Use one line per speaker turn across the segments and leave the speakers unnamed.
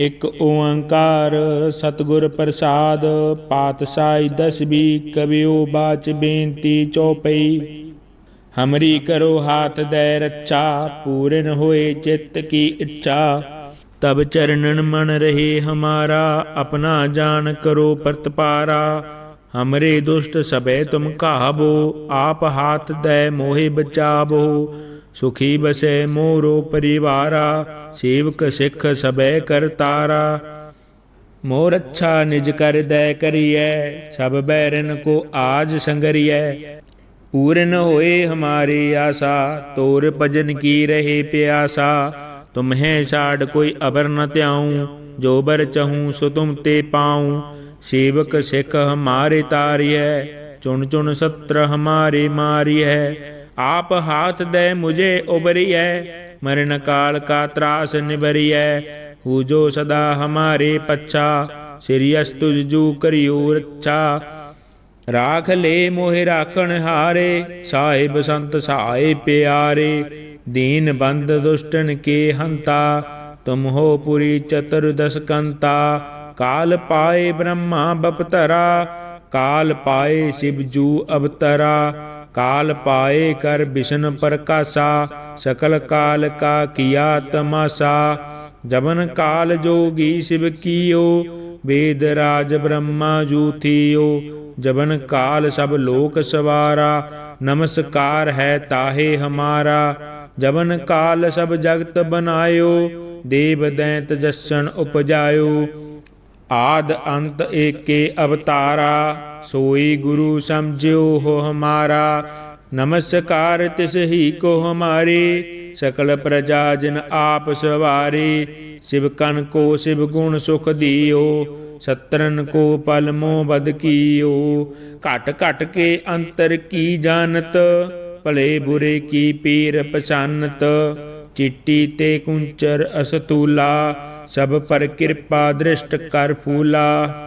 ਇਕ ਓੰਕਾਰ ਸਤਿਗੁਰ ਪ੍ਰਸਾਦ, ਪਾਤਸ਼ਾਹੀ ਦਸਵੀ ਕਵਿਓ ਬਾਚ ਬੇਨਤੀ ਚਉਪਈ ਹਮਰੀ ਕਰੋ ਹਾਥ ਦੈ ਰੱਛਾ ਪੂਰਨ ਹੋਏ ਚਿੱਤ ਕੀ ਇੱਛਾ। ਤਬ ਚਰਨਨ ਮਨ ਰਹੇ ਹਮਾਰਾ, ਆਪਣਾ ਜਾਨ ਕਰੋ ਪ੍ਰਤਪਾਰਾ। ਹਮਰੇ ਦੁਸ਼ਟ ਸਭੈ ਤੁਮ ਕਾਬੋ ਆਪ ਹਾਥ ਦੈ ਮੋਹਿ ਬਚਾਵੋ। ਸੁਖੀ ਬਸੈ ਮੋਰੋ ਪਰਿਵਾਰਾ ਸੇਵਕ ਸਿੱਖ ਸਭੈ ਕਰਤਾਰਾ ਮੋਰ ਅੱਛਾ ਨਿਜ ਕਰ ਦੈ ਕਰੀਐ, ਸਭ ਬੈਰਨ ਕੋ ਆਜ ਸੰਗਰੀਐ। ਪੂਰਨ ਹੋਏ ਹਮਾਰੀ ਆਸਾ, ਤੋਰ ਭਜਨ ਕੀ ਰਹੇ ਪਿਆਸਾ। ਤੁਮਹਿ ਛਾੜ ਕੋਈ ਅਬਰ ਨ ਧਿਆਉ, ਜੋ ਬਰ ਚਹੂੰ ਸੋ ਤੁਮ ਤੇ ਪਾਉ। ਸੇਵਕ ਸਿੱਖ ਹਮਾਰੇ ਤਾਰੀਐ, ਚੁਣ ਚੁਣ ਸਤਰ ਹਮਾਰੇ ਮਾਰੀਐ। ਆਪ ਹਾਥ ਦੇ ਮੁਝੇ ਉਬਰੀਐ ਮਰਨ ਕਾਲ ਕਾ ਤਰਾਸ ਨਿਬਰੀਐ ਹੂ ਜੋ ਸਦਾ ਹਮਾਰੇ ਪੱਛਾ, ਸ੍ਰੀ ਅਸਤੁਜ ਜੂ ਕਰਿਓ ਰੱਛਾ। ਰਾਖ ਲੈ ਮੋਹਿ ਰਾਖਣ ਹਾਰੇ, ਸਾਹਿਬ ਸੰਤ ਸਹਾਏ ਪਿਆਰੇ, ਦੀਨ ਬੰਦ ਦੁਸ਼ਟਨ ਕੇ ਹੰਤਾ, ਤੁਮ ਹੋ ਪੁਰੀ ਚਤੁਰਦਸ ਕੰਤਾ। ਕਾਲ ਪਾਏ ਬ੍ਰਹਮਾ ਬਪਤਰਾ, ਕਾਲ ਪਾਏ ਸ਼ਿਵ ਜੂ ਅਵਤਰਾ। ਕਾਲ ਪਾਏ ਕਰ ਬਿਸ਼ਨ ਪ੍ਰਕਾਸ਼ਾ, ਸਕਲ ਕਾਲ ਕਾ ਕੀਆ ਤਮਾਸਾ। ਜਬਨ ਕਾਲ ਜੋਗੀ ਸ਼ਿਵ ਕੀਓ, ਵੇਦ ਰਾਜ ਬ੍ਰਹਮਾ ਜੂਥੀਓ। ਜਬਨ ਕਾਲ ਸਭ ਲੋਕ ਸਵਾਰਾ, ਨਮਸਕਾਰ ਹੈ ਤਾਹੇ ਹਮਾਰਾ। ਜਬਨ ਕਾਲ ਸਭ ਜਗਤ ਬਨਾਇਓ, ਦੇਵ ਦੈਂਤ ਜਸ਼ਨ ਉਪਜਾਇਓ। ਆਦ ਅੰਤ ਏਕੇ ਅਵਤਾਰਾ। ਸੋਈ ਗੁਰੂ ਸਮਝਿਓ ਹੋ ਹਮਾਰਾ, ਨਮਸਕਾਰ ਤਿਸ ਹੀ ਕੋ ਹਮਾਰੇ, ਸਕਲ ਪ੍ਰਜਾ ਜਿਨ ਆਪ ਸਵਾਰੇ, ਸਿਵ ਕਨ ਕੋ ਸਿਵ ਗੁਣ ਸੁਖ ਦੀਓ, ਸਤਰਨ ਕੋ ਪਲ ਮੋਹ ਬਦ ਕੀਓ। ਘਟ ਘਟ ਕੇ ਅੰਤਰ ਕੀ ਜਾਣਤ, ਭਲੇ ਬੁਰੇ ਕੀ ਪੀਰ ਪਛਾਨਤ, ਚਿੱਟੀ ਤੇ ਕੁੰਚਰ ਅਸਤੂਲਾ, ਸਭ ਪਰ ਕਿਰਪਾ ਦ੍ਰਿਸ਼ਟ ਕਰ ਫੂਲਾ।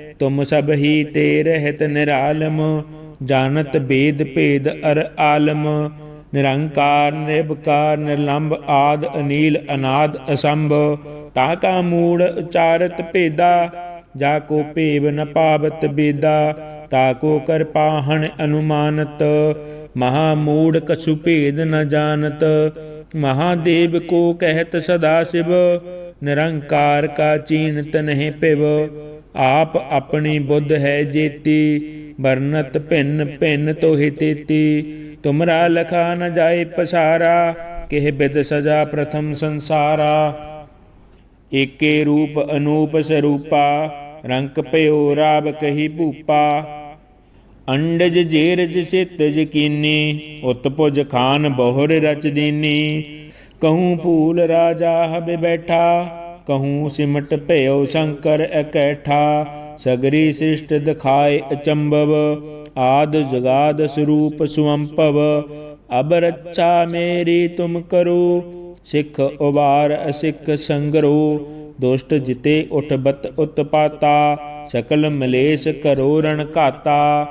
ਤੁਮ ਸਭ ਹੀ ਤੇ ਰਹਿਤ ਨਿਰਾਲਮ, ਜਾਣਤ ਬੇਦ ਭੇਦ ਅਰ ਆਲਮ। ਨਿਰੰਕਾਰ ਨਿਰਭਕਾਰ ਨਿਰਲੰਭ ਆਦ, ਅਨੀਲ, ਅਨਾਦ, ਅਸੰਭ। ਤਾ ਕਾ ਮੂੜ ਉਚਾਰਤ ਭੇਦਾ, ਜਾ ਕੋ ਭੇਵ ਨ ਪਾਵਤ ਬੇਦਾ, ਤਾ ਕੋ ਕਰ ਪਾਹਣ ਅਨੁਮਾਨਤ। ਮਹਾ ਮੂੜ ਕਛੁ ਭੇਦ ਨ ਜਾਣਤ ਮਹਾਦੇਵ ਕੋ ਕਹਿਤ ਸਦਾ ਸਿਵ। ਨਿਰੰਕਾਰ ਕਾ ਚੀਨਤ ਨਹਿ ਪਿਵ। ਆਪ ਆਪਣੀ ਬੁੱਧ ਹੈ ਜੇਤੀ, ਵਰਨਤ ਭਿੰਨ ਭਿੰਨ ਤੋਹਿ ਤੇਤੀ। ਤੁਮਰਾ ਲਖਾ ਨ ਜਾਏ ਪਸਾਰਾ, ਕਿਹ ਬਿਦ ਸਜਾ ਪ੍ਰਥਮ ਸੰਸਾਰਾ। ਏਕੇ ਰੂਪ ਅਨੂਪ ਸਰੂਪਾ, ਰੰਕ ਭਇਓ ਰਾਬ ਕਹੀ ਭੂਪਾ। ਅੰਡਜ ਜੇਰਜ ਸਿਤਜ ਕੀਨੀ ਉਤਪੁਜ ਖਾਨ ਬਹੁਰ ਰਚ ਦੀਨੀ। ਕਹੂੰ ਭੂਲ ਰਾਜਾ ਹਬ ਬੈਠਾ ਕਹੂੰ ਸਿਮਟ ਭਇਓ ਸ਼ੰਕਰ ਇਕੈਠਾ ਸਗਰੀ ਸਿਸ਼ਟ ਦਿਖਾਏ ਅਚੰਭਵ ਆਦ ਜਗਾਦ ਸਰੂਪ ਸੁਅੰਪਵ ਅਬ ਰੱਛਾ ਮੇਰੀ ਤੁਮ ਕਰੋ ਸਿੱਖ ਉਬਾਰ ਅਸਿੱਖ ਸੰਗਰੋ ਦੁਸ਼ਟ ਜਿਤੇ ਉਠ ਬਤ ਉਤਪਾਤਾ ਸਕਲ ਮਲੇਸ਼ ਕਰੋ ਰਣ ਘਾਤਾ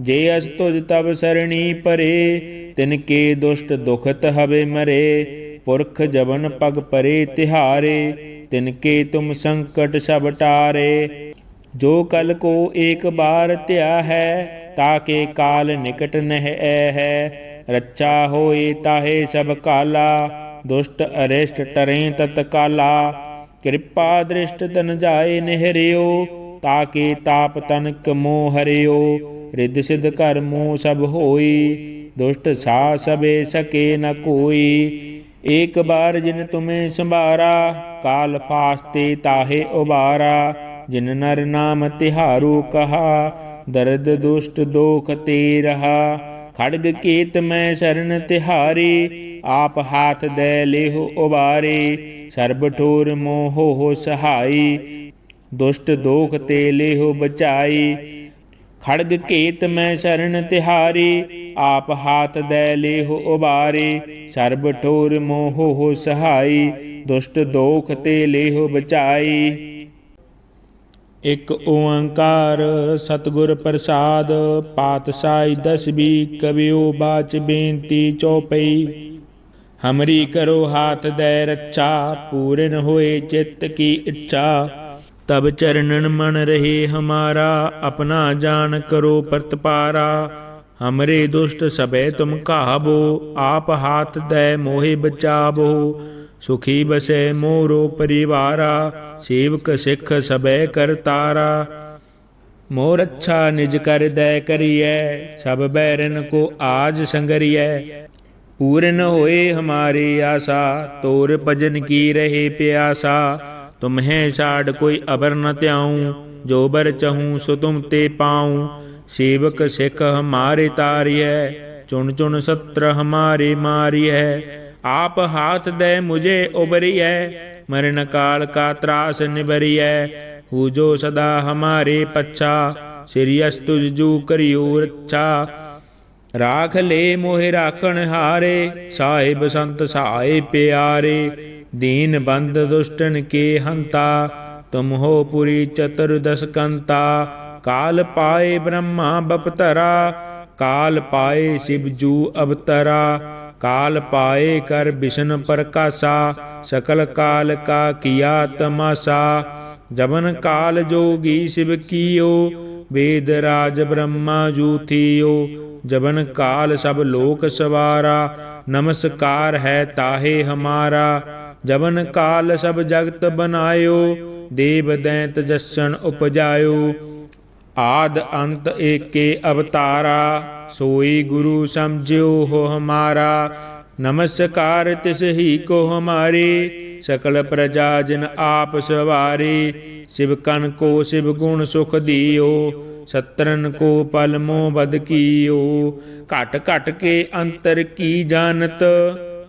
ਜੇ ਅਸ ਤੁਜ ਤਬ ਸਰਣੀ ਪਰੇ ਤਿਨ ਕੇ ਦੁਸ਼ਟ ਦੁਖਤ ਹਵੇ ਮਰੇ ਪੁਰਖ ਜਵਨ ਪਗ ਪਰੇ ਤਿਹਾਰੇ ਤਿਨ ਕੇ ਤੁਮ ਸੰਕਟ ਸਭ ਟਾਰੇ। ਜੋ ਕਲ ਕੋ ਏਕ ਬਾਰ ਧਿਆ ਹੈ ਤਾਕੇ ਕਾਲ ਨਿਕਟ ਨਹਿ ਐ ਹੈ। ਰੱਛਾ ਹੋਏ ਤਾਹੇ ਸਭ ਕਾਲਾ, ਦੁਸ਼ਟ ਅਰਿਸ਼ਟ ਟਰੇ ਤਤ ਕਿਰਪਾ ਦ੍ਰਿਸ਼ਟ ਤਨ ਜਾਏ ਨਿਹਰਿਓ ਤਾਕੇ ਤਾਪ ਤਨਕ ਮੋਹ ਹਰਿਓ। ਰਿੱਧ ਸਿਧ ਕਰ ਮੋਹ ਸਭ ਹੋਈ, ਦੁਸ਼ਟ ਸਾ ਸਬੇ ਸਕੇ ਨ ਕੋਈ। ਏਕ ਬਾਰ ਜਿਨ ਤੁਮੇ ਸੰਭਾਰਾ ਕਾਲ ਫਾਸਤੇ ਤਾਹੇ ਉਬਾਰਾ, ਜਿਨ ਨਰ ਨਾਮ ਤਿਹਾਰੂ ਕਹਾ, ਦਰਦ ਦੁਸ਼ਟ ਦੋਖ ਤੇ ਰਹਾ। ਖੜਗ ਕੀਤ ਮੈਂ ਸ਼ਰਨ ਤਿਹਾਰੀ, ਆਪ ਹਾਥ ਦੇ ਲੇਹੁ ਉਬਾਰੇ। ਸਰਬ ਠੋਰ ਮੋਹ ਹੋ ਸਹਾਈ, ਦੁਸ਼ਟ ਦੋਖ ਤੇ ਲੇਹੁ ਬਚਾਈ। ਖੜਗ ਕੇਤ ਮੈਂ ਸ਼ਰਨ ਤਿਹਾਰੀ, ਆਪ ਹਾਥ ਦੇ ਲੇਹੁ ਉਬਾਰੇ, ਸਰਬ ਠੋਰ ਮੋਹ ਹੋ ਸਹਾਈ, ਦੁਸ਼ਟ ਦੋਖ ਤੇ ਲੇਹੁ ਬਚਾਈ ਇਕ ਓੰਕਾਰ ਸਤਿਗੁਰ ਪ੍ਰਸਾਦ, ਪਾਤਸ਼ਾਹੀ ਦਸਵੀ ਕਵਿਓ ਬਾਚ ਬੇਨਤੀ ਚੌਪਈ। ਹਮਰੀ ਕਰੋ ਹਾਥ ਦੈ ਰੱਛਾ, ਪੂਰਨ ਹੋਏ ਚਿੱਤ ਕੀ ਇੱਛਾ। ਤਬ ਚਰਨਨ ਮਨ ਰਹੇ ਹਮਾਰਾ, ਆਪਣਾ ਜਾਨ ਕਰੋ ਪ੍ਰਤਪਾਰਾ। ਹਮਰੇ ਦੁਸ਼ਟ ਸਬੈ ਤੁਮ ਕਾਬੋ ਆਪ ਹਾਥ ਦੈ ਮੋਹਿ ਬਚਾਵੋ। ਸੁਖੀ ਬਸੈ ਮੋਰੋ ਪਰਿਵਾਰਾ, ਸੇਵਕ ਸਿੱਖ ਸਬੈ ਕਰਤਾਰਾ ਮੋਰ ਅੱਛਾ ਨਿਜ ਕਰ ਦੈ ਕਰੀਐ, ਸਭ ਬੈਰਨ ਕੋ ਆਜ ਸੰਗਰੀਐ। ਪੂਰਨ ਹੋਏ ਹਮਾਰੀ ਆਸਾ, ਤੋਰ ਭਜਨ ਕੀ ਰਹੇ ਪਿਆਸਾ। ਤੁਮਹਿ ਸਾਡ ਕੋਈ ਅਬਰ ਨ ਧਿਆਉ, ਜੋ ਬਰ ਚਹੂੰ ਸੋ ਤੁਮ ਤੇ ਪਾਉ। ਸੇਵਕ ਸਿੱਖ ਹਮਾਰੇ ਤਾਰੀਐ, ਚੁਣ ਚੁਣ ਸਤਰ ਹਮਾਰੇ ਮਾਰੀਐ। ਆਪ ਹਾਥ ਦੇ ਮੁਝੇ ਉਬਰੀਐ ਮਰਨ ਕਾਲ ਕਾ ਤਰਾਸ ਨਿਬਰੀਐ ਹੂ ਜੋ ਸਦਾ ਹਮਾਰੇ ਪੱਛਾ ਸਿਰਿਯਸ ਤੁਜ ਜੂ ਕਰਿਓ ਰੱਛਾ। ਰਾਖ ਲੈ ਮੋਹਿ ਰਾਖਣ ਹਾਰੇ, ਸਾਹਿਬ ਸੰਤ ਸਹਾਏ ਪਿਆਰੇ। ਦੀਨ ਬੰਦ ਦੁਸ਼ਟਨ ਕੇ ਹੰਤਾ ਤੁਮ ਹੋ ਪੁਰੀ ਚਤੁਰਦਸ ਕੰਤਾ। ਕਾਲ ਪਾਏ ਬ੍ਰਹਮਾ ਬਪਤਰਾ, ਕਾਲ ਪਾਏ ਸਿਵ ਜੂ ਅਵਤਰਾ। ਕਾਲ ਪਾਏ ਕਰ ਬਿਸ਼ਨ ਪ੍ਰਕਾਸ਼ਾ, ਸਕਲ ਕਾਲ ਕਾ ਕੀਆ ਤਮਾਸਾ। ਜਬਨ ਕਾਲ ਜੋਗੀ ਸਿਵ ਕੀਓ, ਵੇਦ ਰਾਜ ਬ੍ਰਹਮਾ ਜੂਥਿਓ ਜਬਨ ਕਾਲ ਸਭ ਲੋਕ ਸਵਾਰਾ, ਨਮਸਕਾਰ ਹੈ ਤਾਹੇ ਜਵਨ ਕਾਲ ਸਭ ਜਗਤ ਬਨਾਇਓ, ਦੇਵ ਦੈਂਤ ਜਸ਼ਨ ਉਪਜਾਇਓ। ਆਦ ਅੰਤ ਏਕੇ ਅਵਤਾਰਾ, ਸੋਈ ਗੁਰੂ ਸਮਝਿਓ ਹੋ ਹਮਾਰਾ। ਨਮਸਕਾਰ ਤਿਸ ਹੀ ਕੋ ਹਮਾਰੇ, ਸਕਲ ਪ੍ਰਜਾ ਜਿਨ ਆਪ ਸਵਾਰੇ। ਸਿਵ ਕਨ ਕੋ ਸਿਵ ਗੁਣ ਸੁਖ ਦਿਓ, ਸਤਰਨ ਕੋ ਪਲ ਮੋ ਬਦ ਕੀਓ। ਘਟ ਘਟ ਕੇ ਅੰਤਰ ਕੀ ਜਾਣਤ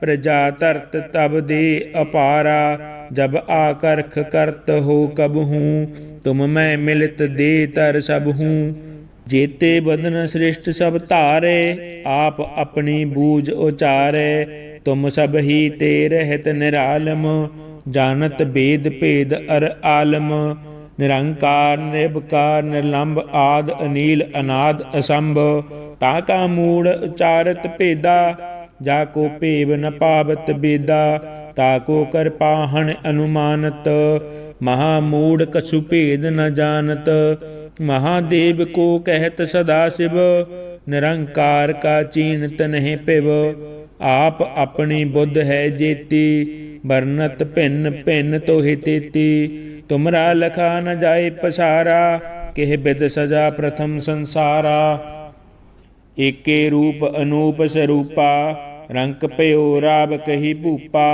ਪ੍ਰਜਾ ਧਰਤ ਤਬ ਦੇ ਅਪਾਰਾ, ਜਬ ਆਕਰਖ ਕਰਤ ਹੋ ਕਬ ਤੁਮ ਮੈਂ ਮਿਲਤ ਦੇ ਤਰ ਸਭ ਹੂੰ। ਜੇਤੇ ਬਦਨ ਸ੍ਰਿਸ਼ਟ ਸਭ ਧਾਰੇ, ਆਪ ਆਪਣੀ ਬੂਝ ਉਚਾਰੇ, ਤੁਮ ਸਭ ਹੀ ਤੇ ਰਹਿਤ ਨਿਰਾਲਮ, ਜਾਣਤ ਬੇਦ ਭੇਦ ਅਰ ਆਲਮ। ਨਿਰੰਕਾਰ, ਨਿਰਭਕਾਰ ਨਿਰਲੰਭ ਆਦ, ਅਨੀਲ, ਅਨਾਦ, ਅਸੰਭ, ਤਾ ਕਾ ਮੂੜ ਉਚਾਰਤ ਭੇਦਾ ਜਾ ਕੋ ਭੇਵ ਨ ਪਾਵਤ ਬੇਦਾ, ਤਾ ਕੋ ਕਰਪਾਹਣ ਅਨੁਮਾਨਤ। ਮਹਾ ਮੂੜ ਕਛੁ ਭੇਦ ਨ ਜਾਣਤ। ਮਹਾਦੇਵ ਕੋ ਕਹਿਤ ਸਦਾ ਸਿਵ, ਨਿਰੰਕਾਰ ਕਾ ਚੀਨਤ ਨਹੀਂ ਪਿਵ ਆਪ ਆਪਣੀ ਬੁੱਧ ਹੈ ਜੇਤੀ, ਵਰਨਤ ਭਿੰਨ ਭਿੰਨ ਤੋਹਿ ਤੇਤੀ। ਤੁਮਰਾ ਲਖਾ ਨ ਜਾਏ ਪਸਾਰਾ, ਕਿਹ ਬਿਦ ਸਜਾ ਪ੍ਰਥਮ ਸੰਸਾਰਾ। ਏਕੇ ਰੂਪ ਅਨੂਪ ਸਰੂਪਾ ਰੰਕ ਭਇਓ ਰਾਬ ਕਹੀ ਭੂਪਾ।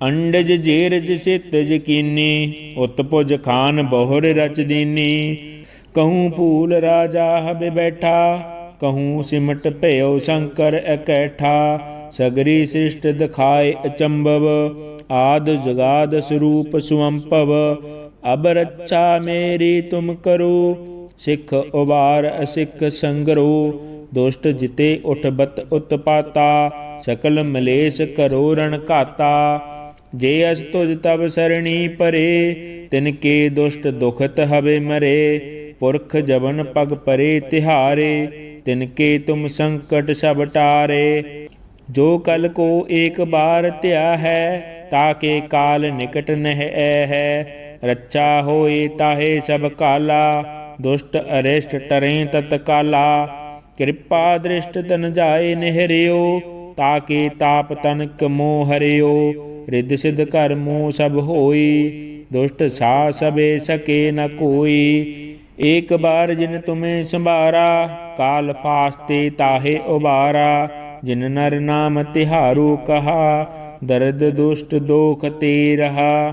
ਅੰਡਜ ਜੇਰਜ ਸਿਤਜ ਕੀਨੀ ਉਤਪੁਜ ਖਾਨ ਬਹੁਰ ਰਚ ਦੀਨੀ। ਕਹੂੰ ਫੂਲ ਰਾਜਾ ਹਬ ਬੈਠਾ, ਕਹੂੰ ਸਿਮਟ ਭਇਓ ਸ਼ੰਕਰ ਇਕੈਠਾ ਸਗਰੀ ਸਿਸ਼ਟ ਦਿਖਾਏ ਅਚੰਭਵ, ਆਦ ਜਗਾਦ ਸਰੂਪ ਸੁਅੰਪਵ ਅਬ ਰੱਛਾ ਮੇਰੀ ਤੁਮ ਕਰੋ, ਸਿੱਖ ਉਬਾਰ ਅਸਿੱਖ ਸੰਗਰੋ। ਦੁਸ਼ਟ ਜਿਤੇ ਉਠ ਬਤ ਉਤਪਾਤਾ, ਸਕਲ ਮਲੇਸ਼ ਕਰੋ ਰਣ ਘਾਤਾ। ਜੇ ਅਸ ਤੁਜ ਤਬ ਸਰਣੀ ਪਰੇ, ਤਿਨ ਕੇ ਦੁਸ਼ਟ ਦੁਖਤ ਹਵੇ ਮਰੇ। ਪੁਰਖ ਜਵਨ ਪਗ ਪਰੇ ਤਿਹਾਰੇ, ਤਿਨ ਕੇ ਤੁਮ ਸੰਕਟ ਸਭ ਟਾਰੇ। ਜੋ ਕਲ ਕੋ ਏਕ ਬਾਰ ਧਿਆ ਹੈ ਤਾਕੇ ਕਾਲ ਨਿਕਟ ਨਹਿ ਐ ਹੈ। ਰੱਛਾ ਹੋਏ ਤਾਹੇ ਸਭ ਕਾਲਾ, ਦੁਸ਼ਟ ਅਰਿਸ਼ਟ ਟਰੇ ਤਤ ਕਾਲਾ ਕਿਰਪਾ ਦ੍ਰਿਸ਼ਟ ਤਨ ਜਾਏ ਨਿਹਰਿਓ ਤਾਕੇ ਤਾਪ ਤਨਕ ਮੋਹ ਹਰਿਓ। ਰਿੱਧ ਸਿਧ ਕਰਮੋ ਸਭ ਹੋਈ, ਦੁਸ਼ਟ ਸਾ ਸਬੇ ਸਕੇ ਨ ਕੋਈ। ਏਕ ਬਾਰ ਜਿਨ ਤੁਮੇ ਸੰਭਾਰਾ, ਕਾਲ ਫਾਸਤੇ ਤਾਹੇ ਉਬਾਰਾ। ਜਿਨ ਨਰ ਨਾਮ ਤਿਹਾਰੂ ਕਹਾ, ਦਰਦ ਦੁਸ਼ਟ ਦੋਖ ਤੇ ਰਹਾ।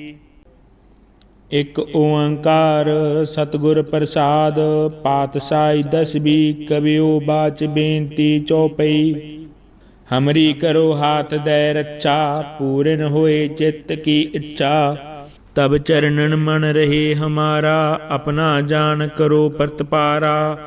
ਇਕ ਓੰਕਾਰ ਸਤਿਗੁਰ ਪ੍ਰਸਾਦ, ਪਾਤਸ਼ਾਹੀ ਦਸਵੀ ਕਵਿਓ ਬਾਚ ਬੇਨਤੀ ਚੌਪਈ। ਹਮਰੀ ਕਰੋ ਹਾਥ ਦੇ ਰੱਛਾ, ਪੂਰਨ ਹੋਏ ਚਿੱਤ ਕੀ ਇੱਛਾ। ਤਬ ਚਰਨਨ ਮਨ ਰਹੇ ਹਮਾਰਾ, ਆਪਣਾ ਜਾਨ ਕਰੋ ਪ੍ਰਤਪਾਰਾ।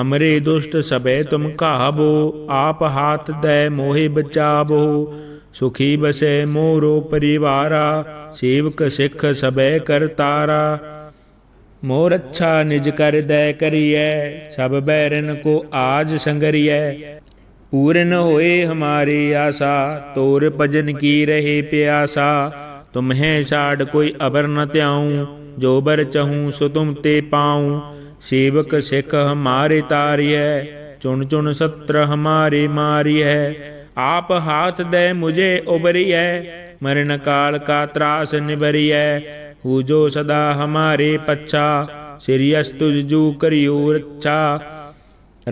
ਹਮਰੇ ਦੁਸ਼ਟ ਸਬੈ ਤੁਮ ਕਾਹਬੋ ਆਪ ਹਾਥ ਦੇ ਮੋਹਿ ਬਚਾਵੋ। ਸੁਖੀ ਬਸੈ ਮੋਰੋ ਪਰਿਵਾਰਾ। ਸੇਵਕ ਸਿੱਖ ਸਬੈ ਕਰਤਾਰਾ ਮੋਰ ਅੱਛਾ ਨਿਜ ਕਰ ਦੈ ਕਰੀਐ, ਸਭ ਬੈਰਨ ਕੋ ਆਜ ਸੰਗਰੀਐ। ਪੂਰਨ ਹੋਏ ਹਮਾਰੀ ਆਸਾ, ਤੋਰ ਭਜਨ ਕੀ ਰਹੇ ਪਿਆਸਾ। ਤੁਮਹਿ ਸਾਡ ਕੋਈ ਅਬਰ ਨ ਧਿਆਉ, ਜੋ ਬਰ ਚਹੂੰ ਸੋ ਤੁਮ ਤੇ ਪਾਉ। ਸੇਵਕ ਸਿੱਖ ਹਮਾਰੇ ਤਾਰਿਐ, ਚੁਣ ਚੁਣ ਸਤਰ ਹਮਾਰੇ ਮਾਰਿਐ। ਆਪ ਹਾਥ ਦੇ ਮੁਝੇ ਉਬਰੀਐ ਮਰਨ ਕਾਲ ਕਾ ਤਰਾਸ ਨਿਬਰੀਐ ਹੂ ਜੋ ਸਦਾ ਹਮਾਰੇ ਪੱਛਾ ਸਿਰਿਯਸ ਤੁਜ ਜੂ ਕਰਿਓ ਰੱਛਾ।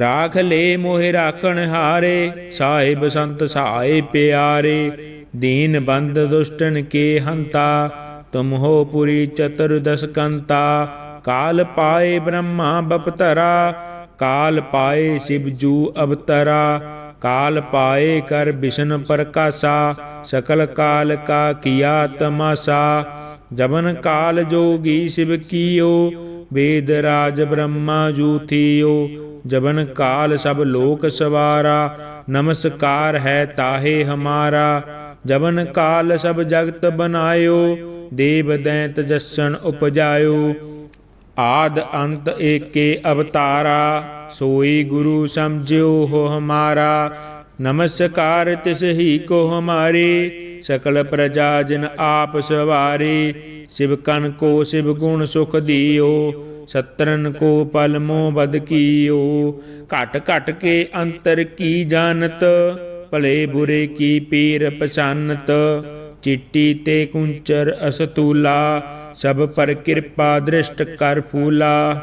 ਰਾਖ ਲੈ ਮੋਹਿ ਰਾਖਣ ਹਾਰੇ, ਸਾਹਿਬ ਸੰਤ ਸਹਾਏ ਪਿਆਰੇ, ਦੀਨ ਬੰਦ ਦੁਸ਼ਟਨ ਕੇ ਹੰਤਾ, ਤੁਮ ਹੋ ਪੁਰੀ ਚਤੁਰਦਸ ਕੰਤਾ। ਕਾਲ ਪਾਏ ਬ੍ਰਹਮਾ ਬਪਤਰਾ, ਕਾਲ ਪਾਏ ਸ਼ਿਵ ਜੂ ਅਵਤਰਾ। ਕਾਲ ਪਾਏ ਕਰ ਵਿਸ਼ਨ ਪ੍ਰਕਾਸ਼ਾ, ਸਕਲ ਕਾਲ ਕਾ ਕੀਆ ਤਮਾਸਾ। ਜਬਨ ਕਾਲ ਜੋਗੀ ਸ਼ਿਵ ਕੀਓ, ਵੇਦ ਰਾਜ ਬ੍ਰਹਮਾ ਜੂਥਿਓ। ਜਬਨ ਕਾਲ ਸਭ ਲੋਕ ਸਵਾਰਾ, ਨਮਸਕਾਰ ਹੈ ਤਾਹੇ ਹਮਾਰਾ। ਜਬਨ ਕਾਲ ਸਭ ਜਗਤ ਬਨਾਇਓ, ਦੇਵ ਦੈਂਤ ਜਸਣ ਉਪਜਾਇਓ। ਆਦ ਅੰਤ ਏਕੇ ਅਵਤਾਰਾ, ਸੋਈ ਗੁਰੂ ਸਮਝਿਓ ਹੋ ਹਮਾਰਾ। ਨਮਸਕਾਰ ਤਿਸ ਹੀ ਕੋ ਹਮਾਰੇ, ਸਕਲ ਪ੍ਰਜਾ ਜਨ ਆਪ ਸਵਾਰੇ। ਸਿਵ ਕਨ ਕੋ ਸਿਵ ਗੁਣ ਸੁਖ ਦਿਓ, ਸਤਰਨ ਕੋ ਪਲ ਮੋ ਬਦ ਕੀਓ। ਘਟ ਘਟ ਕੇ ਅੰਤਰ ਕੀ ਜਾਣਤ, ਭਲੇ ਬੁਰੇ ਕੀ ਪੀਰ ਪਛਾਨਤ। ਚਿੱਟੀ ਤੇ ਕੁੰਚਰ ਅਸਤੂਲਾ ਸਭ ਪਰ ਕਿਰਪਾ ਦ੍ਰਿਸ਼ਟ ਕਰ ਫੂਲਾ।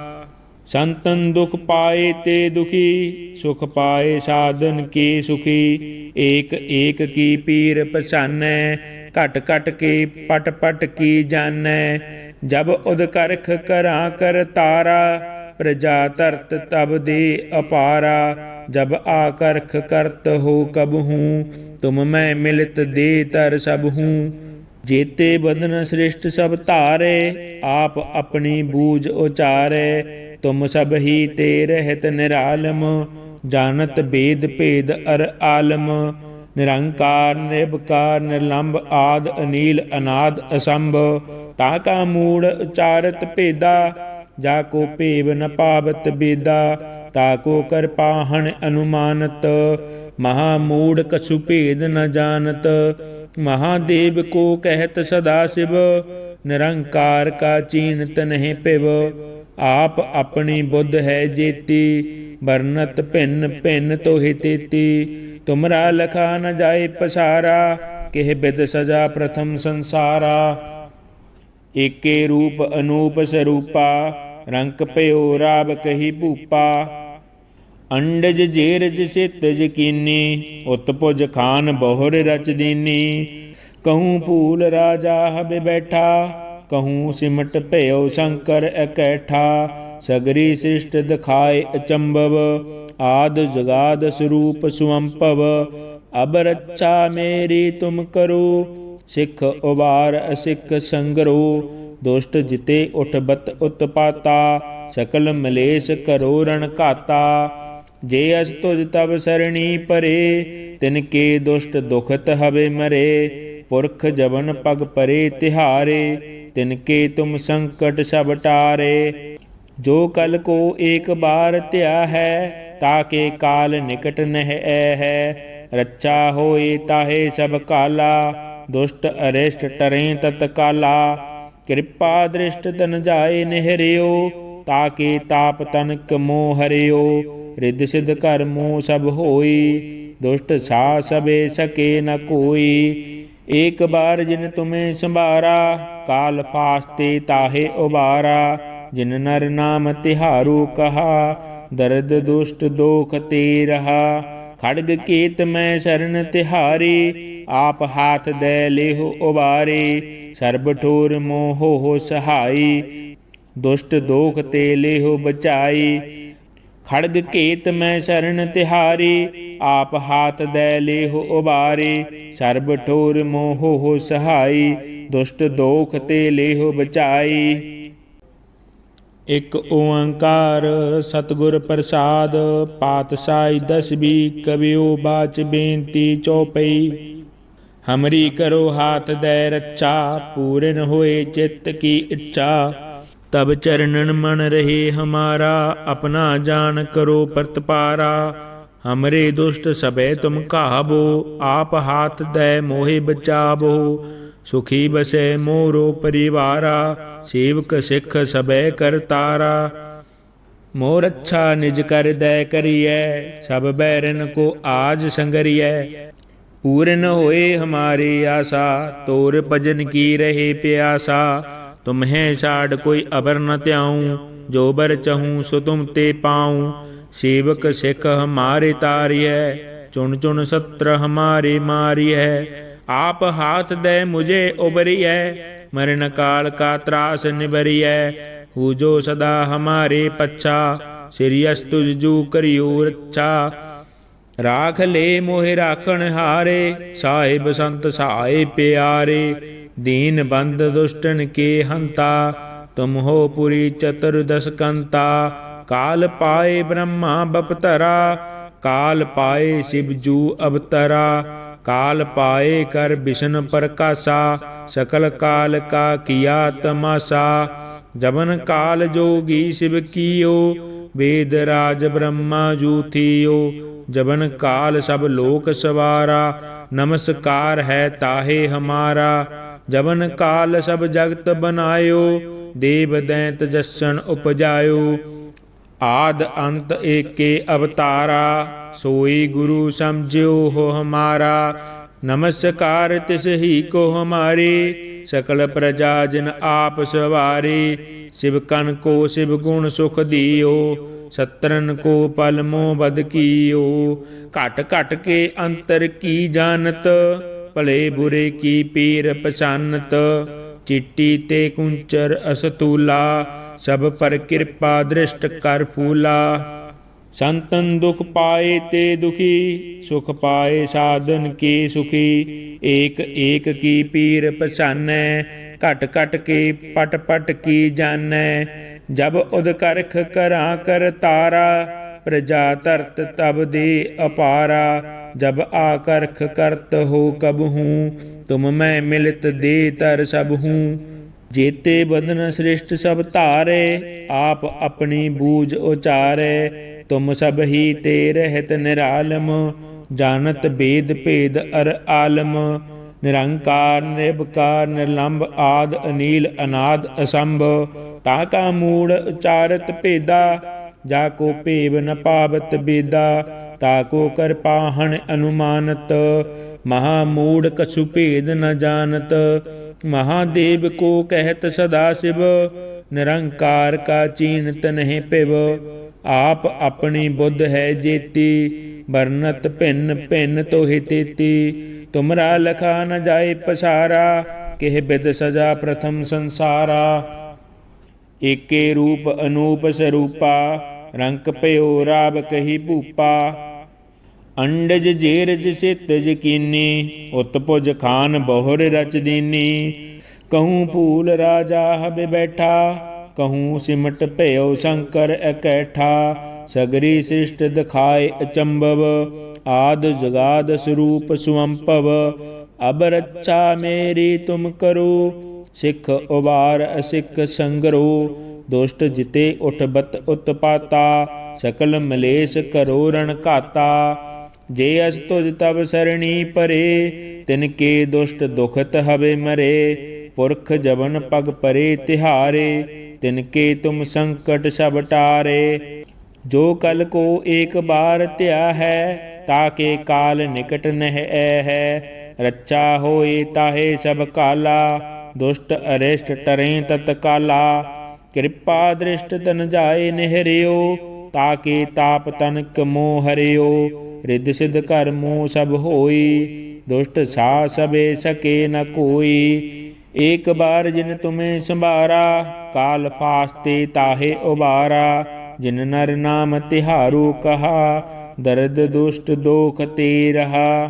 ਸੰਤਨ ਦੁਖ ਪਾਏ ਤੇ ਦੁਖੀ, ਸੁਖ ਪਾਏ ਸਾਧਨ ਕੀ ਸੁਖੀ। ਏਕ ਏਕ ਕੀ ਪੀਰ ਪਛਾਨੈ ਘਟ ਘਟ ਕੇ ਪਟ ਪਟ ਕੀ ਜਾਣੈ ਜਬ ਉਦ ਕਰਖ ਕਰਾਂ ਕਰ ਤਾਰਾ, ਪ੍ਰਜਾ ਤਰਤ ਤਬ ਦੇ ਅਪਾਰਾ। ਜਬ ਆਕਰਖ ਕਰਤ ਹੋ ਕਬ ਹੂੰ, ਤੁਮ ਮੈਂ ਮਿਲਤ ਦੇ ਤਰ ਸਭ ਹੂੰ। ਜੇਤੇ ਬਦਨ ਸ੍ਰਿਸ਼ਟ ਸਭ ਧਾਰੇ, ਆਪ ਆਪਣੀ ਬੂਝ ਉਚਾਰੇ। ਤੁਮ ਸਭ ਹੀ ਤੇ ਰਹਿਤ ਨਿਰਾਲਮ, ਜਾਣਤ ਬੇਦ ਭੇਦ ਅਰ ਆਲਮ। ਨਿਰੰਕਾਰ, ਨਿਰਭਕਾਰ ਨਿਰਲੰਭ ਆਦ, ਅਨੀਲ, ਅਨਾਦ, ਅਸੰਭ। ਤਾ ਕਾ ਮੂੜ ਉਚਾਰਤ ਭੇਦਾ, ਜਾ ਕੋ ਭੇਵ ਨ ਪਾਵਤ ਬੇਦਾ। ਤਾ ਕੋ ਕਰ ਪਾਹਣ ਅਨੁਮਾਨਤ, ਮਹਾ ਮੂੜ ਕਛੁ ਭੇਦ ਨ ਜਾਣਤ। ਮਹਾਦੇਵ ਕੋ ਕਹਿਤ ਸਦਾ ਸਿਵ, ਨਿਰੰਕਾਰ ਕਾ ਚੀਨਤ ਨਹੀਂ ਪਿਵ। ਆਪ ਆਪਣੀ ਬੁੱਧ ਹੈ ਜੇਤੀ, ਵਰਨਤ ਭਿੰਨ ਭਿੰਨ ਤੋਹਿ ਤੇਤੀ। ਤੁਮਰਾ ਲਖਾ ਨ ਜਾਏ ਪਸਾਰਾ, ਕਿਹ ਬਿਦ ਸਜਾ ਪ੍ਰਥਮ ਸੰਸਾਰਾ। ਏਕੇ ਰੂਪ ਅਨੂਪ ਸਰੂਪਾ ਰੰਕ ਭਇਓ ਰਾਬ ਕਹੀ ਭੂਪਾ। ਅੰਡਜ ਜੇਰਜ ਸਿਤਜ ਕੀਨੀ ਉਤਪੁਜ ਖਾਨ ਬਹੁਰ ਰਚ ਦੀਨੀ। ਕਹੂੰ ਭੂਲ ਰਾਜਾ ਹਬ ਬੈਠਾ, ਕਹੂੰ ਸਿਮਟ ਭਇਓ ਸ਼ੰਕਰ ਇਕੈਠਾ। ਸਗਰੀ ਸਿਸ਼ਟ ਦਿਖਾਏ ਅਚੰਭਵ, ਆਦ ਜਗਾਦ ਸਰੂਪ ਸੁਅੰਪਵ ਅਬ ਰੱਛਾ ਮੇਰੀ ਤੁਮ ਕਰੋ, ਸਿੱਖ ਉਬਾਰ ਅਸਿੱਖ ਸੰਗਰੋ। ਦੁਸ਼ਟ ਜਿਤੇ ਉਠ ਬਤ ਉਤਪਾਤਾ, ਸਕਲ ਮਲੇਸ਼ ਕਰੋ ਰਣ ਘਾਤਾ। ਜੇ ਅਸ ਤੁਜ ਤਬ ਸਰਣੀ ਪਰੇ, ਤਿਨ ਕੇ ਦੁਸ਼ਟ ਦੁਖਤ ਹਵੇ ਮਰੇ। ਪੁਰਖ ਜਵਨ ਪਗ ਪਰੇ ਤਿਹਾਰੇ, ਤਿਨ ਕੇ ਤੁਮ ਸੰਕਟ ਸਭ ਟਾਰੇ। ਜੋ ਕਲ ਕੋ ਏਕ ਬਾਰ ਧਿਆ ਹੈ ਤਾਕੇ ਕਾਲ ਨਿਕਟ ਨਹਿ ਐ ਹੈ। ਰੱਚਾ ਹੋਏ ਤਾਹੇ ਸਭ ਕਾਲਾ, ਦੁਸ਼ਟ ਅਰਿਸ਼ਟ ਟਰੇ ਤਤ ਕਾਲਾ। ਕਿਰਪਾ ਦ੍ਰਿਸ਼ਟ ਤਨ ਜਾਏ ਨਿਹਰਿਓ ਤਾਕੇ ਤਾਪ ਤਨਕ ਮੋਹ ਹਰਿਓ। ਰਿੱਧ ਸਿਧ ਕਰਮੋ ਸਭ ਹੋਈ, ਦੁਸ਼ਟ ਸਾ ਸਬੇ ਸਕੇ ਨ ਕੋਈ। ਏਕ ਬਾਰ ਜਿਨ ਤੁਮੇ ਸੰਭਾਰਾ, ਕਾਲ ਫਾਸਤੇ ਤਾਹੇ ਉਬਾਰਾ। ਜਿਨ ਨਰ ਨਾਮ ਤਿਹਾਰੂ ਕਹਾ, ਦਰਦ ਦੁਸ਼ਟ ਦੋਖ ਤੇ ਰਹਾ। ਖੜਗ ਕੀਤ ਮੈਂ ਸ਼ਰਨ ਤਿਹਾਰੀ, ਆਪ ਹਾਥ ਦੇ ਲੇਹੁ ਉਬਾਰੇ। ਸਰਬ ਠੋਰ ਮੋਹ ਹੋ ਸਹਾਈ, ਦੁਸ਼ਟ ਦੋਖ ਤੇ ਲੇਹੁ ਬਚਾਈ। ਖੜਗ ਕੀਤ ਮੈਂ ਸ਼ਰਨ ਤਿਹਾਰੀ, ਆਪ ਹਾਥ ਦੇ ਲੇਹੁ ਉਬਾਰੇ, ਸਰਬ ਠੋਰ ਮੋਹ ਹੋ ਸਹਾਈ, ਦੁਸ਼ਟ ਦੋਖ ਤੇ ਲੇਹੁ ਬਚਾਈ। ਇਕ ਓੰਕਾਰ ਸਤਿਗੁਰ ਪ੍ਰਸਾਦ, ਪਾਤਸ਼ਾਹੀ ਦਸਵੀ ਕਵਿਓ ਬਾਚ ਬੇਨਤੀ ਚੌਪਈ। ਹਮਰੀ ਕਰੋ ਹਾਥ ਦੈ ਰੱਛਾ ਪੂਰਨ ਹੋਏ ਚਿੱਤ ਕੀ ਇੱਛਾ। ਤਬ ਚਰਨਨ ਮਨ ਰਹੇ ਹਮਾਰਾ, ਆਪਣਾ ਜਾਨ ਕਰੋ ਪ੍ਰਤਪਾਰਾ। ਹਮਰੇ ਦੁਸ਼ਟ ਸਬੈ ਤੁਮ ਕਾਬੋ ਆਪ ਹਾਥ ਦੈ ਮੋਹਿ ਬਚਾਵੋ। ਸੁਖੀ ਬਸੈ ਮੋਰੋ ਪਰਿਵਾਰਾ, ਸੇਵਕ ਸਿੱਖ ਸਬੈ ਕਰਤਾਰਾ ਮੋਰ ਅੱਛਾ ਨਿਜ ਕਰ ਦੈ ਕਰੀਐ, ਸਭ ਬੈਰਨ ਕੋ ਆਜ ਸੰਗਰੀਐ। ਪੂਰਨ ਹੋਏ ਹਮਾਰੀ ਆਸਾ, ਤੋਰ ਭਜਨ ਕੀ ਰਹੇ ਪਿਆਸਾ। ਤੁਮਹਿ ਛਾੜ ਕੋਈ ਅਬਰ ਨ ਧਿਆਉ, ਜੋ ਬਰ ਚਹੂੰ ਸੋ ਤੁਮ ਤੇ ਪਾਉ। ਸੇਵਕ ਸਿੱਖ ਹਮਾਰੇ ਤਾਰਿਐ, ਚੁਣ ਚੁਣ ਸਤਰ ਹਮਾਰੇ ਮਾਰਿਐ। ਆਪ ਹਾਥ ਦੇ ਮੁਝੇ ਉਬਰੀਐ ਮਰਨ ਕਾਲ ਕਾ ਤਰਾਸ ਨਿਬਰੀਐ ਹੂ ਜੋ ਸਦਾ ਹਮਾਰੇ ਪੱਛਾ, ਸ੍ਰੀ ਅਸਤੁਜ ਜੂ ਕਰਿਓ ਰੱਛਾ। ਰਾਖ ਲੈ ਮੋਹਿ ਰਾਖਣ ਹਾਰੇ, ਸਾਹਿਬ ਸੰਤ ਸਹਾਏ ਪਿਆਰੇ। ਦੀਨ ਬੰਦ ਦੁਸ਼ਟਨ ਕੇ ਹੰਤਾ ਤੁਮ ਹੋ ਪੁਰੀ ਚਤੁਰਦਸ ਕੰਤਾ। ਕਾਲ ਪਾਏ ਬ੍ਰਹਮਾ ਬਪਤਰਾ, ਕਾਲ ਪਾਏ ਸ਼ਿਵ ਜੂ ਅਵਤਰਾ। ਕਾਲ ਪਾਏ ਕਰ ਬਿਸ਼ਨ ਪ੍ਰਕਾਸ਼ਾ, ਸਕਲ ਕਾਲ ਕਾ ਕੀਆ ਤਮਾਸਾ। ਜਬਨ ਕਾਲ ਜੋਗੀ ਸ਼ਿਵ ਕੀਓ, ਵੇਦ ਰਾਜ ਬ੍ਰਹਮਾ ਜੂਥੀਓ ਜਬਨ ਕਾਲ ਸਭ ਲੋਕ ਸਵਾਰਾ, ਨਮਸਕਾਰ ਹੈ ਤਾਹੇ ਹਮਾਰਾ। ਜਬਨ ਕਾਲ ਸਭ ਜਗਤ ਬਨਾਇਓ ਦੇਵ ਦੈਂਤ ਜਸ਼ਨ ਉਪਜਾਇਓ। ਆਦ ਅੰਤ ਏਕੇ ਅਵਤਾਰਾ, ਸੋਈ ਗੁਰੂ ਸਮਝਿਓ ਹੋ ਹਮਾਰਾ। ਨਮਸਕਾਰ ਤਿਸ ਹੀ ਕੋ ਹਮਾਰੇ, ਸਕਲ ਪ੍ਰਜਾ ਜਨ ਆਪ ਸਵਾਰੇ। ਸਿਵ ਕਨ ਕੋ ਸਿਵ ਗੁਣ ਸੁਖ ਦਿਓ, ਸਤਰਨ ਕੋ ਪਲ ਮੋ ਬਦ ਕੀਓ। ਘਟ ਘਟ ਕੇ ਅੰਤਰ ਕੀ ਜਾਣਤ ਭਲੇ ਬੁਰੇ ਕੀ ਪੀਰ ਪਛਾਨਤ? ਚਿੱਟੀ ਤੇ ਕੁੰਚਰ ਅਸਤੂਲਾ, ਸਭ ਪਰ ਕਿਰਪਾ ਦ੍ਰਿਸ਼ਟ ਕਰ ਫੂਲਾ। ਸੰਤਨ ਦੁਖ ਪਾਏ ਤੇ ਦੁਖੀ, ਸੁਖ ਪਾਏ ਸਾਧਨ ਕੀ ਸੁਖੀ? ਏਕ ਏਕ ਕੀ ਪੀਰ ਪਛਾਨੈ, ਘਟ ਘਟ ਕੇ ਪਟ ਪਟ ਕੀ ਜਾਣੈ? ਜਬ ਉਦ ਕਰਖ ਕਰਾਂ ਕਰ ਤਾਰਾ, ਪ੍ਰਜਾ ਧਰਤ ਤਬ ਦੇ ਅਪਾਰਾ। ਜਬ ਆ ਕਰਖ ਕਰਤ ਹੋ ਕਬ ਹੂੰ, ਤੁਮ ਮੈਂ ਮਿਲਤ ਦੇ ਤਰ ਸਭ ਹੂੰ। ਜੇਤੇ ਬਦਨ ਸ੍ਰਿਸ਼ਟ ਸਭ ਧਾਰੇ, ਆਪ ਆਪਣੀ ਬੂਝ ਉਚਾਰੇ। ਤੁਮ ਸਭ ਹੀ ਤੇ ਰਹਿਤ ਨਿਰਾਲਮ, ਜਾਣਤ ਬੇਦ ਭੇਦ ਅਰ ਆਲਮ। ਨਿਰੰਕਾਰ ਨਿਰਭਕਾਰ ਨਿਰਲੰਭ ਆਦ, ਅਨੀਲ, ਅਨਾਦ, ਅਸੰਭ। ਤਾ ਕਾ ਮੂੜ ਉਚਾਰਤ ਭੇਦਾ ਜਾ ਕੋ ਭੇਵ ਨ ਪਾਵਤ ਬੇਦਾ, ਤਾ ਕੋ ਕਰ ਪਾਹਣ ਅਨੁਮਾਨਤ। ਮਹਾ ਮੂੜ ਕਛੁ ਭੇਦ ਨ ਜਾਣਤ। ਮਹਾਦੇਵ ਕੋ ਕਹਿਤ ਸਦਾ ਸਿਵ। ਨਿਰੰਕਾਰ ਕਾ ਚੀਨਤ ਨਹਿ ਪਿਵ ਆਪ ਆਪਣੀ ਬੁੱਧ ਹੈ ਜੇਤੀ, ਵਰਨਤ ਭਿੰਨ ਭਿੰਨ ਤੋਹਿ ਤੇਤੀ। ਤੁਮਰਾ ਲਖਾ ਨ ਜਾਏ ਪਸਾਰਾ, ਕਿਹ ਬਿਦ ਸਜਾ ਪ੍ਰਥਮ ਸੰਸਾਰਾ। ਏਕੇ ਰੂਪ ਅਨੂਪ ਸਰੂਪਾ, ਰੰਕ ਭਇਓ ਰਾਬ ਕਹੀ ਭੂਪਾ। ਅੰਡਜ ਜੇਰਜ ਸਿਤਜ ਕੀਨੀ ਉਤਪੁਜ ਖਾਨ ਬਹੁਰ ਰਚ ਦੀਨੀ। ਕਹੂੰ ਫੂਲ ਰਾਜਾ ਹਬ ਬੈਠਾ, ਕਹੂੰ ਸਿਮਟ ਭਇਓ ਸ਼ੰਕਰ ਇਕੈਠਾ। ਸਗਰੀ ਸਿਸ਼ਟ ਦਿਖਾਏ ਅਚੰਭਵ, ਆਦ ਜਗਾਦ ਸਰੂਪ ਸੁਅੰਪਵ ਅਬ ਰੱਛਾ ਮੇਰੀ ਤੁਮ ਕਰੋ ਸਿੱਖ ਉਬਾਰ ਅਸਿੱਖ ਸੰਗਰੋ ਦੁਸ਼ਟ ਜਿਤੇ ਉਠਬਤ ਉਤਪਾਤਾ, ਸਕਲ ਮਲੇਸ਼ ਕਰੋ ਰਣ ਘਾਤਾ। ਜੇ ਅਸ ਤੁਜ ਤਬ ਸਰਣੀ ਪਰੇ, ਤਿਨ ਕੇ ਦੁਸ਼ਟ ਦੁਖਤ ਹਵੇ ਮਰੇ। ਪੁਰਖ ਜਵਨ ਪਗ ਪਰੇ ਤਿਹਾਰੇ, ਤਿਨ ਕੇ ਤੁਮ ਸੰਕਟ ਸਭ ਟਾਰੇ। ਜੋ ਕਲ ਕੋ ਏਕ ਬਾਰ ਧਿਆ ਹੈ, ਤਾ ਕੇ ਕਾਲ ਨਿਕਟ ਨਹਿ ਐ ਹੈ। ਰੱਚਾ ਹੋਏ ਤਾਹੇ ਸਭ ਕਾਲਾ ਦੁਸ਼ਟ ਅਰਿਸ਼ਟ ਟਰੇ ਤਤ ਕਾਲਾ, ਕਿਰਪਾ ਦ੍ਰਿਸ਼ਟ ਤਨ ਜਾਏ ਨਿਹਰਿਓ ਤਾਕੇ ਤਾਪ ਤਨਕ ਮੋਹ ਹਰਿਓ, ਰਿੱਧ ਸਿਧ ਕਰ ਮੂਹ ਸਭ ਹੋਈ, ਦੁਸ਼ਟ ਸਾ ਸਬੇ ਸਕੇ ਨ ਕੋਈ। ਏਕ ਬਾਰ ਜਿਨ ਤੁਮੇ ਸੰਭਾਰਾ, ਕਾਲ ਫਾਸਤੇ ਤਾਹੇ ਉਬਾਰਾ, ਜਿਨ ਨਰ ਨਾਮ ਤਿਹਾਰੂ ਕਹਾ, ਦਰਦ ਦੁਸ਼ਟ ਦੋਖ ਤੇ ਰਹਾ।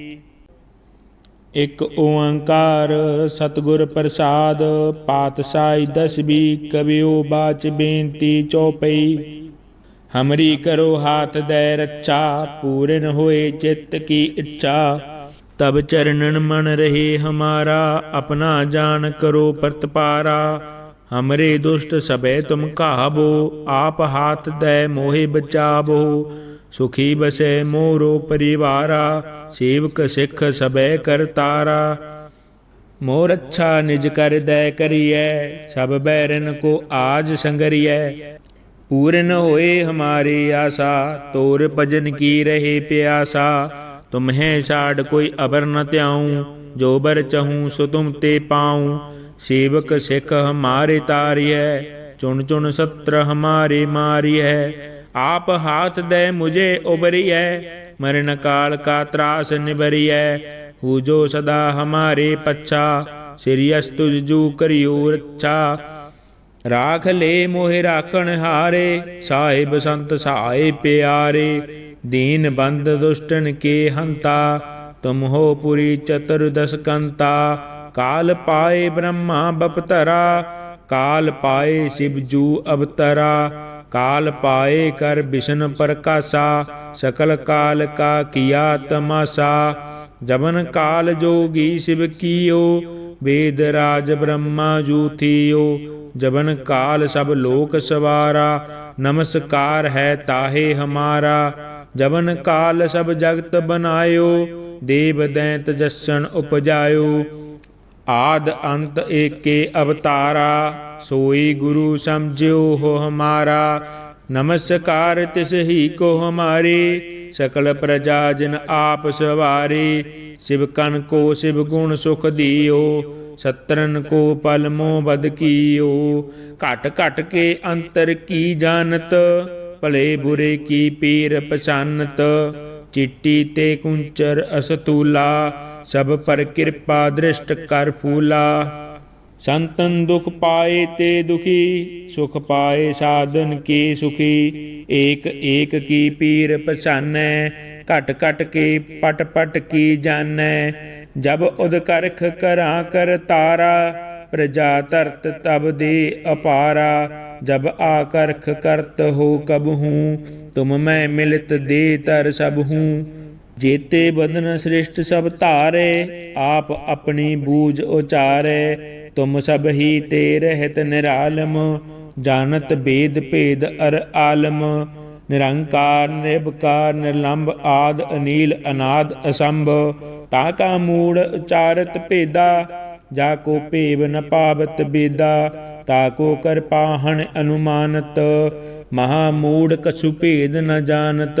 ਇਕ ਓੰਕਾਰ ਸਤਿਗੁਰ ਪ੍ਰਸਾਦ, ਪਾਤਸ਼ਾਹੀ ਦਸਵੀ ਕਵਿਓ ਬਾਚ ਬੇਨਤੀ ਚੌਪਈ। ਹਮਰੀ ਕਰੋ ਹਾਥ ਦੇ ਰੱਛਾ, ਪੂਰਨ ਹੋਏ ਚਿੱਤ ਕੀ ਇੱਛਾ। ਤਬ ਚਰਨਨ ਮਨ ਰਹੇ ਹਮਾਰਾ, ਆਪਣਾ ਜਾਨ ਕਰੋ ਪ੍ਰਤਪਾਰਾ। ਹਮਰੇ ਦੁਸ਼ਟ ਸਬੈ ਤੁਮ ਕਾਬੋ ਆਪ ਹਾਥ ਦੇ ਮੋਹਿ ਬਚਾਵੋ ਸੁਖੀ ਬਸੈ ਮੋਰੋ ਪਰਿਵਾਰਾ ਸੇਵਕ ਸਿੱਖ ਸਬੈ ਕਰਤਾਰਾ ਮੋਰ ਅੱਛਾ ਨਿਜ ਕਰ ਦੈ ਕਰੀਐ ਸਭ ਬੈਰਨ ਕੋ ਆਜ ਸੰਗਰੀਐ ਪੂਰਨ ਹੋਏ ਹਮਾਰੀ ਆਸਾ ਤੋਰ ਭਜਨ ਕੀ ਰਹੇ ਪਿਆਸਾ ਤੁਮਹਿ ਸਾਡ ਕੋਈ ਅਬਰ ਨ ਧਿਆਉ ਜੋ ਬਰ ਚਹੂੰ ਸੋ ਤੁਮ ਤੇ ਪਾਉ ਸੇਵਕ ਸਿੱਖ ਹਮਾਰੇ ਤਾਰੀਐ ਚੁਣ ਚੁਣ ਸਤਰ ਹਮਾਰੇ ਮਾਰੀਐ ਆਪ ਹਾਥ ਦੇ ਮੁਝੇ ਉਬਰੀਐ ਮਰਨ ਕਾਲ ਕਾ ਤਰਾਸ ਨਿਬਰੀਐ ਹੂ ਜੋ ਸਦਾ ਹਮਾਰੇ ਪੱਛਾ ਸਿਰਿਯਸ ਤੁਜ ਜੂ ਕਰਿਓ ਰੱਛਾ। ਰਾਖ ਲੈ ਮੋਹਿ ਰਾਖਣ ਹਾਰੇ, ਸਾਹਿਬ ਸੰਤ ਸਹਾਏ ਪਿਆਰੇ। ਦੀਨ ਬੰਦ ਦੁਸ਼ਟਨ ਕੇ ਹੰਤਾ, ਤੁਮ ਹੋ ਪੁਰੀ ਚਤੁਰਦਸ ਕੰਤਾ। ਕਾਲ ਪਾਏ ਬ੍ਰਹਮਾ ਬਪਤਰਾ, ਕਾਲ ਪਾਏ ਸਿਵ ਜੂ ਅਵਤਰਾ। ਕਾਲ ਪਾਏ ਕਰ ਬਿਸ਼ਨ ਪ੍ਰਕਾਸ਼ਾ, ਸਕਲ ਕਾਲ ਕਾ ਕੀਆ ਤਮਾਸਾ। ਜਬਨ ਕਾਲ ਜੋਗੀ ਸਿਵ ਕੀਓ, ਵੇਦ ਰਾਜ ਬ੍ਰਹਮਾ ਜੂਥਿਓ। ਜਬਨ ਕਾਲ ਸਭ ਲੋਕ ਸਵਾਰਾ, ਨਮਸਕਾਰ ਹੈ ਤਾਹੇ ਹਮਾਰਾ। ਜਬਨ ਕਾਲ ਸਭ ਜਗਤ ਬਨਾਇਓ, ਦੇਵ ਦੈਂਤ ਜਸਣ ਉਪਜਾਇਓ। ਆਦ ਅੰਤ ਏਕੇ ਅਵਤਾਰਾ। ਸੋਈ ਗੁਰੂ ਸਮਝਿਓ ਹੋ ਹਮਾਰਾ। ਨਮਸਕਾਰ ਤਿਸ ਹੀ ਕੋ ਹਮਾਰੇ। ਸਕਲ ਪ੍ਰਜਾ ਜਿਨ ਆਪ ਸਵਾਰੇ। ਸਿਵ ਕਨ ਕੋ ਸਿਵ ਗੁਣ ਸੁਖ ਦਿਓ। ਸਤਰਨ ਕੋ ਪਲ ਮੋ ਬਦ ਕੀਓ। ਘਟ ਘਟ ਕੇ ਅੰਤਰ ਕੀ ਜਾਣਤ? ਭਲੇ ਬੁਰੇ ਕੀ ਪੀਰ ਪਛਾਨਤ? ਚਿੱਟੀ ਤੇ ਕੁੰਚਰ ਅਸਤੂਲਾ। ਸਭ ਪਰ ਕਿਰਪਾ ਦ੍ਰਿਸ਼ਟ ਕਰ ਫੂਲਾ। ਸੰਤਨ ਦੁਖ ਪਾਏ ਤੇ ਦੁਖੀ, ਸੁਖ ਪਾਏ ਸਾਧਨ ਕੀ ਸੁਖੀ? ਏਕ ਏਕ ਕੀ ਪੀਰ ਪਛਾਨੈ, ਘਟ ਘਟ ਕੇ ਪਟ ਪਟ ਕੀ ਜਾਣੈ? ਜਬ ਉਦ ਕਰਾਂ ਕਰ ਤਾਰਾ, ਪ੍ਰਜਾ ਧਰਤ ਤਬ ਦੇ ਅਪਾਰਾ। ਜਬ ਆਕਰਖ ਕਰਤ ਹੋ ਕਬ ਹੂੰ, ਤੁਮ ਮੈਂ ਮਿਲਤ ਦੇ ਤਰ ਸਭ ਹੂੰ। ਜੇਤੇ ਬਦਨ ਸ੍ਰਿਸ਼ਟ ਸਭ ਧਾਰੇ, ਆਪ ਆਪਣੀ ਬੂਝ ਉਚਾਰੇ। ਤੁਮ ਸਭ ਹੀ ਤੇ ਰਹਿਤ ਨਿਰਾਲਮ, ਜਾਣਤ ਬੇਦ ਭੇਦ ਅਰ ਆਲਮ। ਨਿਰੰਕਾਰ, ਨਿਰਭਕਾਰ, ਨਿਰਲੰਭ ਆਦ, ਅਨੀਲ, ਅਨਾਦ, ਅਸੰਭ। ਤਾ ਕਾ ਮੂੜ ਉਚਾਰਤ ਭੇਦਾ, ਜਾ ਕੋ ਭੇਵ ਨ ਪਾਵਤ ਬੇਦਾ। ਤਾ ਕੋ ਕਰ ਪਾਹਣ ਅਨੁਮਾਨਤ, ਮਹਾ ਮੂੜ ਕਛੁ ਭੇਦ ਨ ਜਾਣਤ।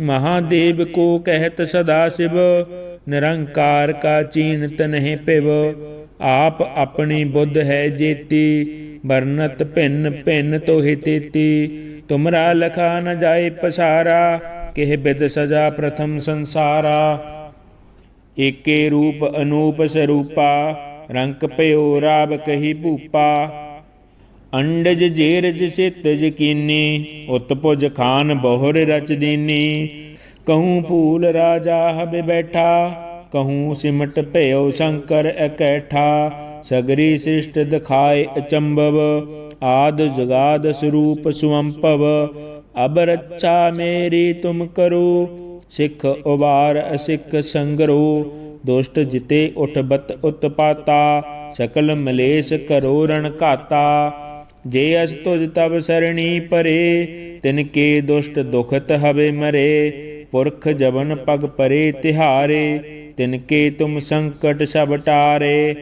ਮਹਾਦੇਵ ਕੋ ਕਹਿਤ ਸਦਾ ਸਿਵ ਨਿਰੰਕਾਰ ਕਾ ਚੀਨਤ ਨਹੀਂ ਪਿਵ, ਆਪ ਆਪਣੀ ਬੁੱਧ ਹੈ ਜੇਤੀ, ਵਰਨਤ ਭਿੰਨ ਭਿੰਨ ਤੋਹਿ ਤੇਤੀ। ਤੁਮਰਾ ਲਖਾ ਨ ਜਾਏ ਪਸਾਰਾ, ਕਿਹ ਬਿਦ ਸਜਾ ਪ੍ਰਥਮ ਸੰਸਾਰਾ। ਏਕੇ ਰੂਪ ਅਨੂਪ ਸਰੂਪਾ, ਰੰਕ ਭਇਓ ਰਾਬ ਕਹੀ ਭੂਪਾ। ਅੰਡਜ ਜੇਰਜ ਸਿਤਜ ਕੀਨੀ, ਉਤਪੁਜ ਖਾਨ ਬਹੁਰ ਰਚ ਦੀਨੀ। ਕਹੂੰ ਫੂਲ ਰਾਜਾ ਹਬ ਬੈਠਾ ਕਹੂੰ ਸਿਮਟ ਭਇਓ ਸ਼ੰਕਰ ਇਕੈਠਾ ਸਗਰੀ ਸਿਸ਼ਟ ਦਿਖਾਏ ਅਚੰਭਵ ਆਦ ਜਗਾਦ ਸਰੂਪ ਸੁਅੰਭਵ ਅਬ ਰੱਛਾ ਮੇਰੀ ਤੁਮ ਕਰੋ ਸਿੱਖ ਉਬਾਰ ਅਸਿੱਖ ਸੰਗਰੋ ਦੁਸ਼ਟ ਜਿਤੇ ਉਠਬਤ ਉਤਪਾਤਾ ਸਕਲ ਮਲੇਸ਼ ਕਰੋ ਰਣ ਘਾਤਾ ਜੇ ਅਸ ਤੁਜ ਤਬ ਸਰਣੀ ਪਰੇ ਤਿਨ ਕੇ ਦੁਸ਼ਟ ਦੁਖਤ ਹਵੇ ਮਰੇ ਪੁਰਖ ਜਵਨ ਪਗ ਪਰੇ ਤਿਹਾਰੇ, ਤਿਨ ਕੇ ਤੁਮ ਸੰਕਟ ਸਭ ਟਾਰੇ।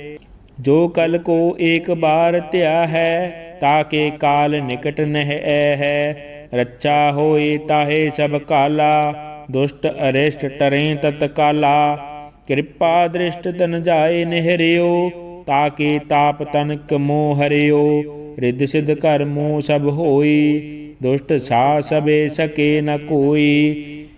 ਜੋ ਕਲ ਕੋ ਏਕ ਬਾਰ ਧਿਆ ਹੈ ਤਾਕੇ ਕਾਲ ਨਿਕਟ ਨਹਿ ਐ ਹੈ। ਰੱਛਾ ਹੋਏ ਤਾਹੇ ਸਭ ਕਾਲਾ, ਦੁਸ਼ਟ ਅਰਿਸ਼ਟ ਟਰੇ ਤਤ ਕਾਲਾ। ਕਿਰਪਾ ਦ੍ਰਿਸ਼ਟ ਤਨ ਜਾਏ ਨਿਹਰਿਓ ਤਾਕੇ ਤਾਪ ਤਨਕ ਮੋਹ ਹਰਿਓ। ਰਿੱਧ ਸਿਧ ਕਰ ਸਭ ਹੋਈ, ਦੁਸ਼ਟ ਸਾ ਸਬੇ ਸਕੇ ਨ ਕੋਈ।